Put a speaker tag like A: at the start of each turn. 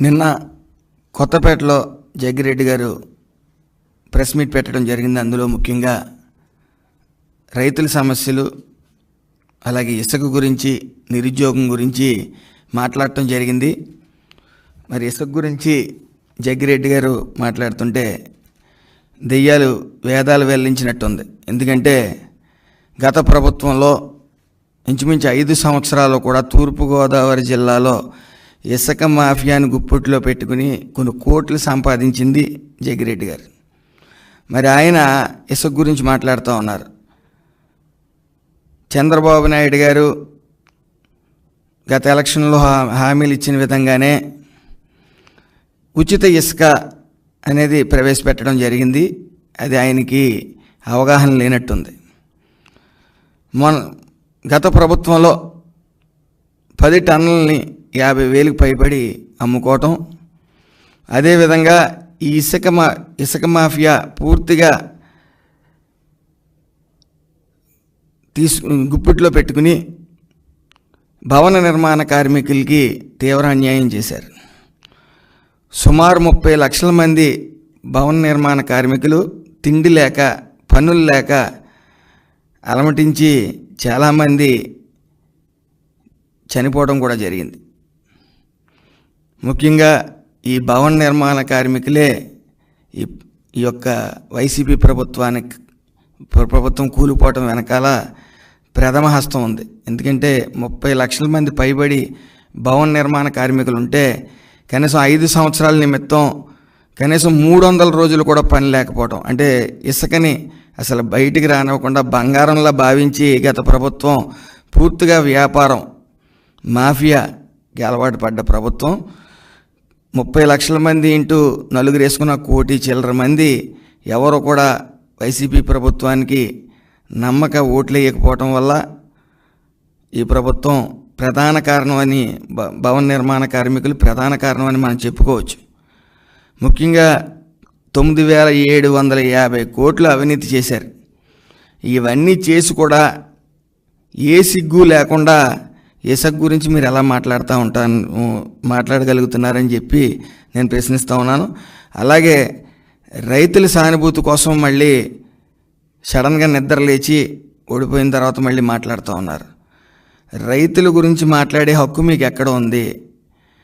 A: నిన్న కొత్తపేటలో జగ్గిరెడ్డి గారు ప్రెస్ మీట్ పెట్టడం జరిగింది. అందులో ముఖ్యంగా రైతుల సమస్యలు అలాగే ఇసుక గురించి నిరుద్యోగం గురించి మాట్లాడటం జరిగింది. మరి ఇసుక గురించి జగ్గిరెడ్డి గారు మాట్లాడుతుంటే దెయ్యాలు వేదాలు వెల్లించినట్టుంది. ఎందుకంటే గత ప్రభుత్వంలో ఇంచుమించు ఐదు సంవత్సరాలు కూడా తూర్పుగోదావరి జిల్లాలో ఇసుక మాఫియాను గుప్పట్లో పెట్టుకుని కొన్ని కోట్లు సంపాదించింది జగిరెడ్డి గారు. మరి ఆయన ఇసుక గురించి మాట్లాడుతూ ఉన్నారు. చంద్రబాబు నాయుడు గారు గత ఎలక్షన్లో హా- హామీలు ఇచ్చిన విధంగానే ఉచిత ఇసుక అనేది ప్రవేశపెట్టడం జరిగింది. అది ఆయనకి అవగాహన లేనట్టుంది. మొన్న గత ప్రభుత్వంలో పది టన్నుల్ని యాభై వేలకు పైబడి అమ్ముకోవటం. అదేవిధంగా ఈ ఇసుక మా ఇసుక మాఫియా పూర్తిగా తీసు గుప్పిట్లో పెట్టుకుని భవన నిర్మాణ కార్మికులకి తీవ్ర అన్యాయం చేశారు. సుమారు ముప్పై లక్షల మంది భవన నిర్మాణ కార్మికులు తిండి లేక పనులు లేక అలమటించి చాలామంది చనిపోవడం కూడా జరిగింది. ముఖ్యంగా ఈ భవన నిర్మాణ కార్మికులే ఈ ఈ యొక్క వైసీపీ ప్రభుత్వానికి ప్రభుత్వం కూలిపోవటం వెనకాల ప్రథమ హస్తం ఉంది. ఎందుకంటే ముప్పై లక్షల మంది పైబడి భవన నిర్మాణ కార్మికులు ఉంటే కనీసం ఐదు సంవత్సరాల నిమిత్తం కనీసం మూడు వందల రోజులు కూడా పని లేకపోవడం అంటే ఇసుకని అసలు బయటికి రానివ్వకుండా బంగారంలా భావించి గత ప్రభుత్వం పూర్తిగా వ్యాపారం మాఫియాకి అలవాటు పడ్డ ప్రభుత్వం. ముప్పై లక్షల మంది ఇంటూ నలుగురు వేసుకున్న కోటి చిల్లర మంది ఎవరు కూడా వైసీపీ ప్రభుత్వానికి నమ్మక ఓట్లు వేయకపోవటం వల్ల ఈ ప్రభుత్వం ప్రధాన కారణం అని భ- భవన నిర్మాణ కార్మికులు ప్రధాన కారణం అని మనం చెప్పుకోవచ్చు. ముఖ్యంగా తొమ్మిది వేల ఏడు వందల యాభై కోట్లు అవినీతి చేశారు. ఇవన్నీ చేసి కూడా ఏ సిగ్గు లేకుండా ఏసక్ గురించి మీరు ఎలా మాట్లాడుతూ ఉంటాను మాట్లాడగలుగుతున్నారని చెప్పి నేను ప్రశ్నిస్తూ ఉన్నాను. అలాగే రైతుల సానుభూతి కోసం మళ్ళీ సడన్గా నిద్ర లేచి ఓడిపోయిన తర్వాత మళ్ళీ మాట్లాడుతూ ఉన్నారు. రైతుల గురించి మాట్లాడే హక్కు మీకు ఎక్కడ ఉంది?